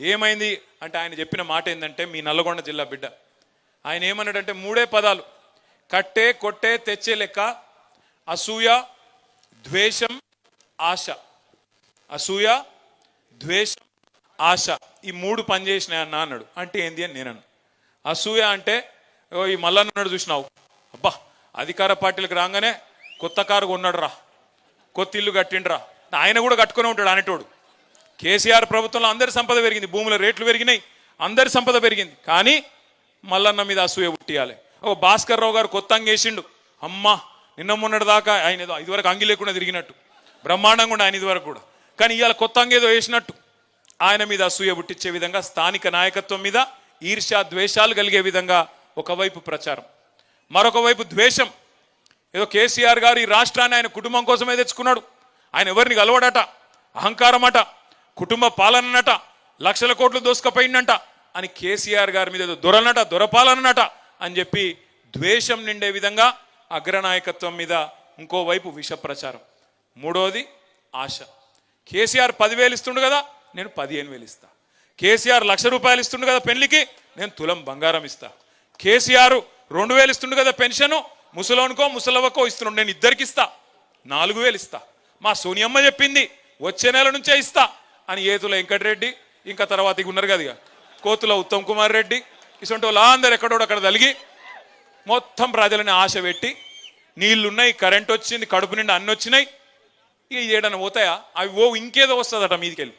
ఏమైంది అంటే ఆయన చెప్పిన మాట ఏంటంటే మీ నల్లగొండ జిల్లా బిడ్డ. ఆయన ఏమన్నాడంటే మూడే పదాలు. కట్టే కొట్టే తెచ్చే లెక్క అసూయ ద్వేషం ఆశ. అసూయ ద్వేషం ఆశ ఈ మూడు పనిచేసినాయి అన్న అన్నాడు. అంటే ఏంది అని నేను అసూయ అంటే ఓ ఈ మల్లన్న చూసినావు. అబ్బా అధికార పార్టీలకు రాగానే కొత్త కారు కొన్నాడు రా కొత్త ఇల్లు కట్టిండ్రా. ఆయన కూడా కట్టుకునే ఉంటాడు అనేటోడు. కేసీఆర్ ప్రభుత్వంలో అందరి సంపద పెరిగింది. భూముల రేట్లు పెరిగినాయి. అందరి సంపద పెరిగింది. కానీ మల్లన్న మీద అసూయ పుట్టియాలి. ఓ భాస్కర్ రావు గారు కొత్త అంగేసిండు అమ్మా నిన్న మొన్నటి దాకా ఆయన ఏదో ఇదివరకు అంగి లేకుండా తిరిగినట్టు. బ్రహ్మాండంగా ఉండే ఆయన ఇదివరకు కూడా. కానీ ఇవాళ కొత్త అంగేదో వేసినట్టు. ఆయన మీద అసూయ పుట్టించే విధంగా స్థానిక నాయకత్వం మీద ఈర్ష్యా ద్వేషాలు కలిగే విధంగా ఒకవైపు ప్రచారం. మరొక వైపు ద్వేషం. ఏదో కేసీఆర్ గారు ఈ రాష్ట్రాన్ని ఆయన కుటుంబం కోసమే తెచ్చుకున్నాడు. ఆయన ఎవరిని కలవడట? అహంకారం అట కుటుంబ పాలనట లక్షల కోట్లు దోసుకపోయిందంట అని కేసీఆర్ గారి మీద దొరనట దొరపాలనట అని చెప్పి ద్వేషం నిండే విధంగా అగ్రనాయకత్వం మీద ఇంకోవైపు విష ప్రచారం. మూడోది ఆశ. కేసీఆర్ పదివేలు ఇస్తుండు కదా నేను పదిహేను వేలు ఇస్తా. కేసీఆర్ లక్ష రూపాయలు ఇస్తుండు కదా పెళ్ళికి నేను తులం బంగారం ఇస్తా. కేసీఆర్ రెండు వేలు ఇస్తుండు కదా పెన్షను ముసలోనికో ముసలవ్వకో ఇస్తున్నాడు నేను ఇద్దరికి ఇస్తా. నాలుగు వేలు ఇస్తా. మా సోనియమ్మ చెప్పింది వచ్చే నెల నుంచే ఇస్తా. అని ఏతుల వెంకటరెడ్డి ఇంకా తర్వాత ఇక ఉన్నారు కదా ఇక. కోతుల ఉత్తమ్ కుమార్ రెడ్డి ఇటువంటి వాళ్ళు అందరు ఎక్కడోడు అక్కడ తలిగి మొత్తం ప్రజలని ఆశ పెట్టి నీళ్ళున్నాయి కరెంట్ వచ్చింది కడుపు నిండా అన్ని వచ్చినాయి. ఇక ఏడన్నా పోతాయా? అవి ఓ ఇంకేదో వస్తుందట మీదికెళ్ళి.